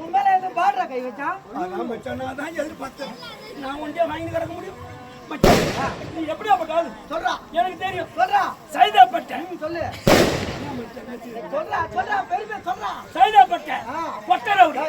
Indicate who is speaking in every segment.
Speaker 1: உன் மேல எதுவும் பாடுறா கை வச்சான்.
Speaker 2: அதான் மச்சான் நான் தான் எதிர்பார்த்தேன். நான் ஒன்றே வாங்கி கிடக்க முடியும்? மச்சான் நீ எப்படி அப்ப காது
Speaker 1: சொல்றா.
Speaker 2: எனக்கு தெரியும்.
Speaker 1: சொல்றா.
Speaker 2: சைதாப்பட்டேன்
Speaker 1: சொல்லு. சொல்றா சொல்றா பெருமை சொல்றா.
Speaker 2: சைதாப்பட்டேன். கொட்டரவுடி.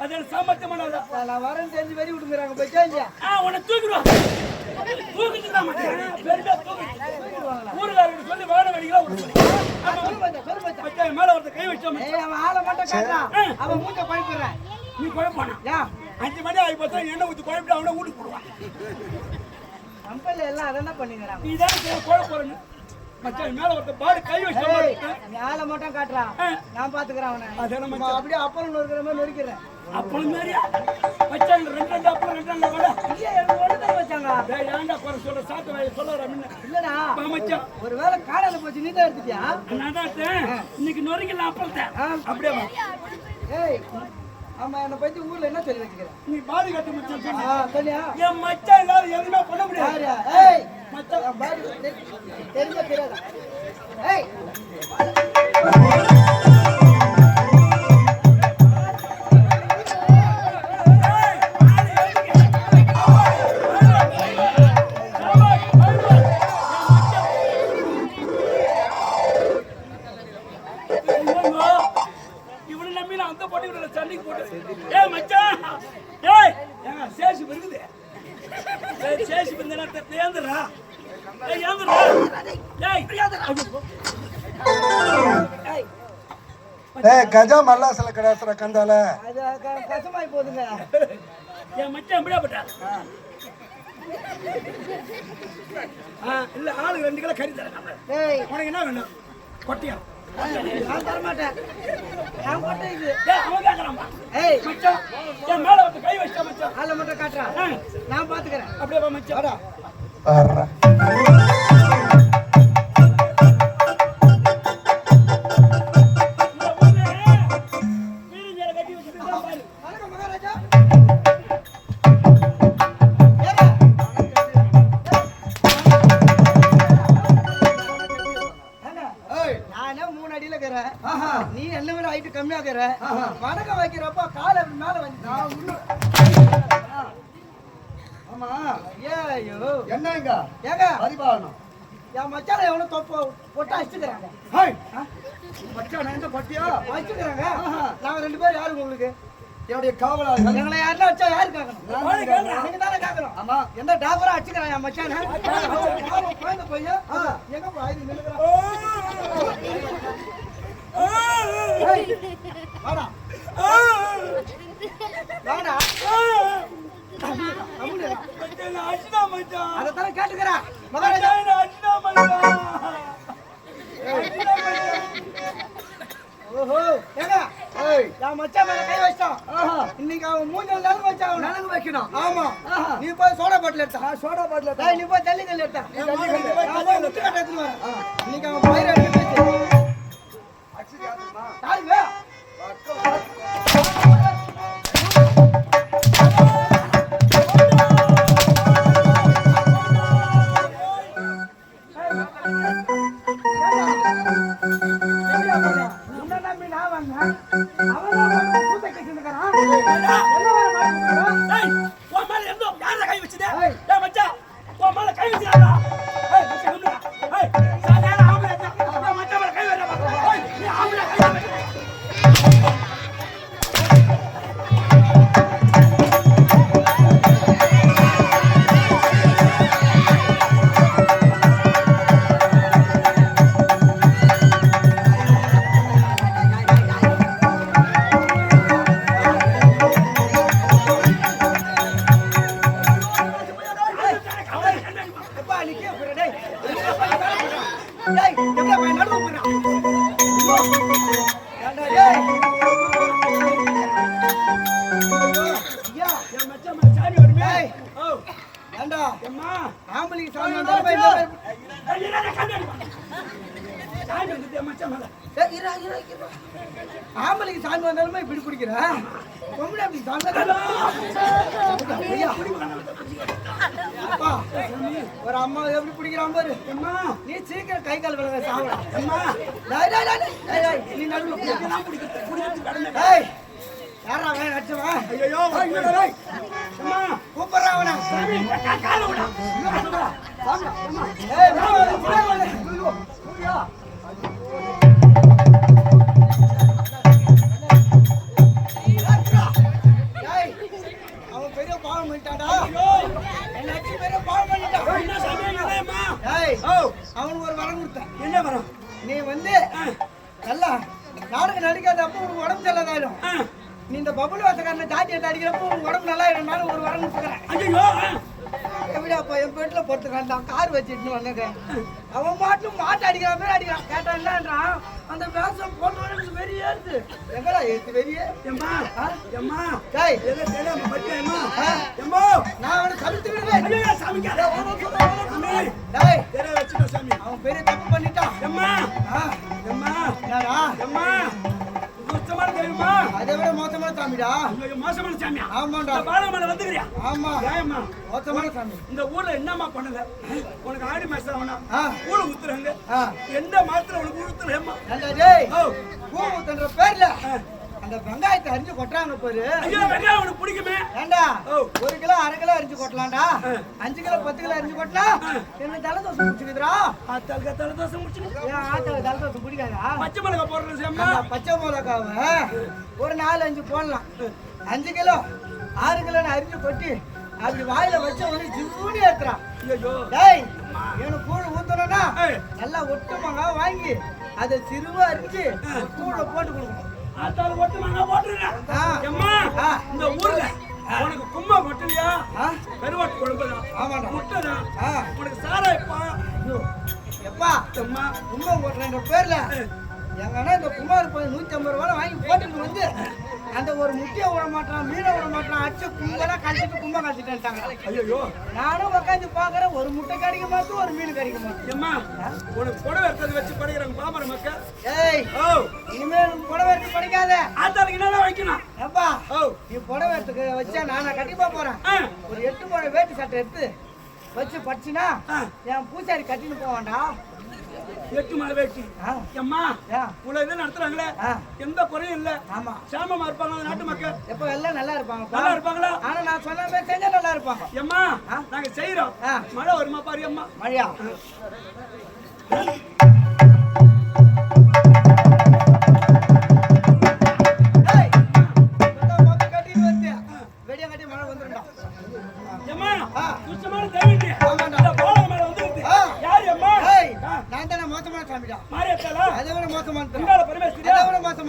Speaker 2: அது எனக்கு சாமர்த்தியமானதா
Speaker 1: நான் வரேன்னு தெரிஞ்சு வெறி விட்டுங்கிறாங்க போயிட்டே இல்லையா
Speaker 2: ஆ உன்னை தூக்கிடுவா தூக்கிட்டு தான் மச்சான் பெருமையா தூக்கிட்டு. ஊருக்காரங்க சொல்லி வாழ வேடிக்கலாம் ஒரு சொல்லி ஆமா
Speaker 1: சொல்லு மச்சான், மச்சான்
Speaker 2: மேல ஒருத்தர் கை வச்சா
Speaker 1: அவன் ஆளை மட்டும் காட்டுறான். அவன் மூஞ்ச பழிப்புறான்
Speaker 2: நீ குழப்பானா?
Speaker 1: ஏன்
Speaker 2: அஞ்சு மணி ஆகி பார்த்தா எண்ணெய் ஊற்றி குழப்பிட்டு அவனை வீட்டுக்கு போடுவான்.
Speaker 1: கம்பெனில எல்லாம் அதானே பண்ணிக்கிறான்?
Speaker 2: நீ தான் குழப்ப போறேன்னு. மச்சான் மேல ஒருத்தர் பாரு கை வச்சா
Speaker 1: ஆளை மட்டும் காட்டுறான். நான் பாத்துக்கிறேன் அவனை. அப்படியே அப்பளம் நொறுக்கிற மாதிரி நொறுக்கிறேன்
Speaker 2: அப்பளம் மாதிரியா மச்சான் ரெண்டு ரெண்டு அப்பளம் ரெண்டு ரெண்டு வடை.
Speaker 1: இல்லையா எனக்கு ஒண்ணு தான் வச்சாங்க.
Speaker 2: டேய், ஏன்டா குறை சொல்ற? சாத்து வாயை சொல்ல வர முன்ன.
Speaker 1: இல்லடா.
Speaker 2: மச்சான்
Speaker 1: ஒருவேளை காடால போச்சு நீ தான் எடுத்துட்டியா?
Speaker 2: நான் தான் எடுத்தேன். இன்னைக்கு நொறுக்கலாம் அப்பளத்தை. அப்படியே.
Speaker 1: ஏய் ஆமா என்னை பத்தி ஊர்ல என்ன சொல்லி வச்சுக்கிறேன்
Speaker 2: நீ பாடி கட்டு மச்சான்
Speaker 1: சொல்லியா?
Speaker 2: என் மச்சான் இல்லாத எதுவுமே பண்ண முடியாது?
Speaker 1: ஏய்
Speaker 2: மச்சான்
Speaker 1: பாடி தெரிஞ்ச தெரியாதா ஏய்
Speaker 2: நேரத்தை ஏந்துடா ஏய் ஏந்துடா ஏய்.
Speaker 1: ஏய்.
Speaker 3: ஏய் கஜா மல்லாசல கடாசுற கந்தால.
Speaker 1: அது கசமாயி போகுதுங்க
Speaker 2: என் மச்சான் எப்படியா பட்டா ஆ இல்ல ஆளு ரெண்டு கிலோ கறி தரேன். உனக்கு என்ன வேணும்? கொட்டியா?
Speaker 1: நான் தர மாட்டேன் நான் மட்டும் இது.
Speaker 2: ஏய் அவன் கேட்கறான்பா
Speaker 1: ஏய்.
Speaker 2: மச்சான் என் மேல வந்து கை வச்சா மச்சான்.
Speaker 1: ஆளை மட்டும் காட்டுறான் நான் பாத்துக்கிறேன்.
Speaker 2: அப்படியே வா மச்சான்.
Speaker 1: வாடா ஐயோ.
Speaker 3: என்னங்க?
Speaker 1: ஏங்க.
Speaker 3: பரிபாலனம்.
Speaker 1: என் மச்சான எவனும் தொப்ப போட்டு அடிச்சுக்கிறாங்க.
Speaker 3: ஹாய். மச்சான் எந்த பட்டியா
Speaker 1: அடிச்சுக்கிறாங்க. நாங்க ரெண்டு பேரும் யாரு உங்களுக்கு?
Speaker 3: என்னுடைய காவலாளர்கள்.
Speaker 1: எங்களை யாருன்னா வச்சா யாரு கேட்கணும். நீங்க தானே கேட்கணும்.
Speaker 3: ஆமா.
Speaker 1: எந்த டாபரா அடிச்சுக்கிறான் என் மச்சான? குழந்தை பையன் எங்க பா இது நின்னுக்கிறான் ஓஹோ. ஏங்க?
Speaker 3: ஏய்.
Speaker 1: என் மச்சான் மேல கை வச்சிட்டான் இன்னைக்கு அவன் மூஞ்சல் நலங்கு வச்சான்
Speaker 3: நலங்கு வைக்கணும்.
Speaker 1: ஆமா. நீ போய் சோடா பாட்டில் எடுத்தா.
Speaker 3: நான் சோடா பாட்டில
Speaker 1: நீ போய் ஜல்லி கல் எடுத்தா. நான் போய் கட்டை இன்னைக்கு அவன் பயிர் எடுத்து வச்சு
Speaker 2: அம்மா
Speaker 1: ஆம்பளைக்கு சாமி வந்தாலும் இந்த மாதிரி- ஆம்பளைக்கு சாமி வந்தாலுமே இப்படி பிடிக்கிற பொம்பளை அப்படி சாமி அப்பா, ஒரு அம்மா எப்படி பிடிக்கிறான் பாரு
Speaker 2: அம்மா
Speaker 1: நீ சீக்கிரம் கை கால் விளங்க சாவடா
Speaker 2: அம்மா
Speaker 1: நீ நடுவுல
Speaker 2: பிடிக்கிறது
Speaker 1: யாரா அவன் நடிச்சவன்?
Speaker 2: ஐயோ அம்மா
Speaker 1: கூப்பிடுறான் அவனை.
Speaker 2: சாமி கால விடா.
Speaker 1: ஏய், வா, வா, நீ இந்த பபுள் வாசக்காரனை ஜாட்டி எடுத்து அடிக்கிறப்போ உடம்பு நல்லா ஆயிடும் ஒரு வரம் கொடுத்துக்கிறேன்
Speaker 2: ஐயோ
Speaker 1: எப்படி அப்ப என் வீட்டுல பொறுத்துக்கான் தான் கார் வச்சுட்டு வந்தது அவன் மாட்டும் மாட்டு அடிக்கிற மாதிரி அடிக்கிறான். கேட்டா என்னன்றான்? அந்த வேஷம் போட்டு எனக்கு வெறி ஏறுது எங்கடா ஏத்து வெறியே
Speaker 2: எம்மா எம்மா.
Speaker 1: டேய்.
Speaker 2: எதை தெரியாம பட்டியம்மா
Speaker 1: ஆ,
Speaker 2: எம்மா.
Speaker 1: நான் அவனை கழுத்து விடுவேன்
Speaker 2: ஐயோ சாமி
Speaker 1: டேய்.
Speaker 2: தெரிய வச்சுட்டோம் சாமி?
Speaker 1: அவன் பெரிய தப்பு பண்ணிட்டான்.
Speaker 2: எம்மா.
Speaker 1: ஆ,
Speaker 2: எம்மா.
Speaker 1: என்னடா?
Speaker 2: எம்மா. தெரியுமா
Speaker 1: அதை விட மோசமான சாமிடா.
Speaker 2: மோசமான சாமியா? இந்த பாலமலை வந்துக்கிறியா?
Speaker 1: ஆமா.
Speaker 2: ஏம்மா
Speaker 1: மோசமான சாமி.
Speaker 2: இந்த ஊர்ல என்னம்மா பண்ணல உனக்கு ஆடி மாசம் ஆனா. கூழ ஊத்துறாங்க. எந்த மாத்திரம் உனக்கு ஊத்துறேம்மா
Speaker 1: நல்லா டேய்
Speaker 2: ஓ.
Speaker 1: பூ ஊத்துன்ற பேர்ல அந்த வெங்காயத்தை அரிஞ்சு கொட்டுறாங்க பாரு.
Speaker 2: ஐயோ வெங்காயம் உனக்கு பிடிக்குமே.
Speaker 1: ஏண்டா. ஒரு கிலோ அரை கிலோ அரிஞ்சு கொட்டலாம்டா. அஞ்சு கிலோ பத்து கிலோ அரிஞ்சு கொட்டினா எனக்கு தலை தோசை பிடிச்சிக்குதுடா
Speaker 2: ஆத்தாள் கத்தால தோசை முடிச்சு
Speaker 1: ஏன் ஆத்தால தலை தோசை பிடிக்காதா?
Speaker 2: பச்சை மிளகாய் போடுறது சேம்மா
Speaker 1: அந்த பச்சை மிளகாவை ஒரு நாலு அஞ்சு போடலாம். அஞ்சு கிலோ ஆறு கிலோன்னு அரிஞ்சு கொட்டி அப்படி வாயில வச்ச உடனே ஜில்லூனி ஏத்துறான் டேய் எனக்கு கூழ் ஊத்தணும்னா. நல்லா ஒட்டு மாங்காய் வாங்கி அதை சிறுவா அரிஞ்சு கூழ போட்டு கொடுக்கணும்.
Speaker 2: மாங்கா போட்டுருங்க
Speaker 1: ஆ.
Speaker 2: எம்மா
Speaker 1: ஆ.
Speaker 2: இந்த ஊர்ல உனக்கு கும்பா கொட்டலையா
Speaker 1: ஆ?
Speaker 2: கருவாட்டு. முட்டைதான்
Speaker 1: ஆ.
Speaker 2: உனக்கு சாராயப்பா
Speaker 1: எப்பா
Speaker 2: எம்மா
Speaker 1: கும்பம் போட்டுறேன்ற பேர்ல எங்கன்னா இந்த குமார் போய் நூத்தி ஐம்பது ரூபாய் வாங்கி போட்டுட்டு வந்து அந்த ஒரு முட்டையை விட மாட்டான் மீனை விட மாட்டான் அடிச்சு கும்பலா கழிச்சிட்டு கும்பம் கழிச்சிட்டாங்க
Speaker 2: ஐயோ
Speaker 1: நானும் உட்காந்து பாக்குறேன் ஒரு முட்டை கிடைக்க மாட்டேன் ஒரு மீன் கிடைக்க மாட்டேன்
Speaker 2: எம்மா உனக்கு புடவை எடுத்தது வச்சு படிக்கிறாங்க பாமர மக்கள்
Speaker 1: ஏய்
Speaker 2: ஓ.
Speaker 1: இனிமேல் புடவை எடுத்து படிக்காத.
Speaker 2: ஆத்தாளுக்கு என்னதான் வைக்கணும்?
Speaker 1: ஏப்பா
Speaker 2: ஓ.
Speaker 1: நீ புடவை எடுத்துக்க வச்சா நான் கண்டிப்பா போறேன்.
Speaker 2: ஆ.
Speaker 1: ஒரு எட்டு முறை வேட்டி சட்டை எடுத்து வச்சு படிச்சினா. என் பூசாரி கட்டின்னு போவான்டா.
Speaker 2: எட்டு மலை வேட்டி
Speaker 1: ஆ.
Speaker 2: உங்களை இது நடத்துறாங்களே. எந்த குறையும் இல்ல.
Speaker 1: ஆமா.
Speaker 2: சாமமா இருப்பாங்க அந்த நாட்டு மக்கள்.
Speaker 1: எப்ப எல்லாம் நல்லா இருப்பாங்க
Speaker 2: நல்லா இருப்பாங்களா?
Speaker 1: ஆனா நான் சொன்ன மாதிரி செஞ்சா நல்லா இருப்பாங்க.
Speaker 2: எம்மா நாங்க செய்யறோம். மழை வருமா பாரு அம்மா
Speaker 1: மழையா?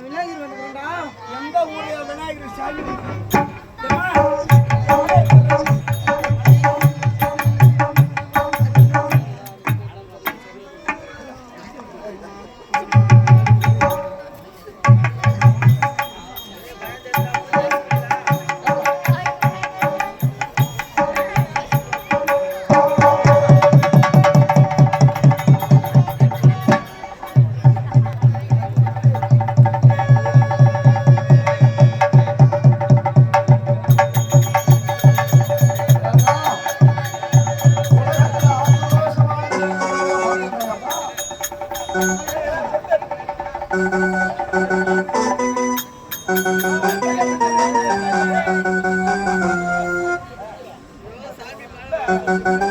Speaker 1: விநாயகர் வந்துக்கிறேன்டா
Speaker 2: எந்த ஊர்ல விநாயகர் சாமி Thank you.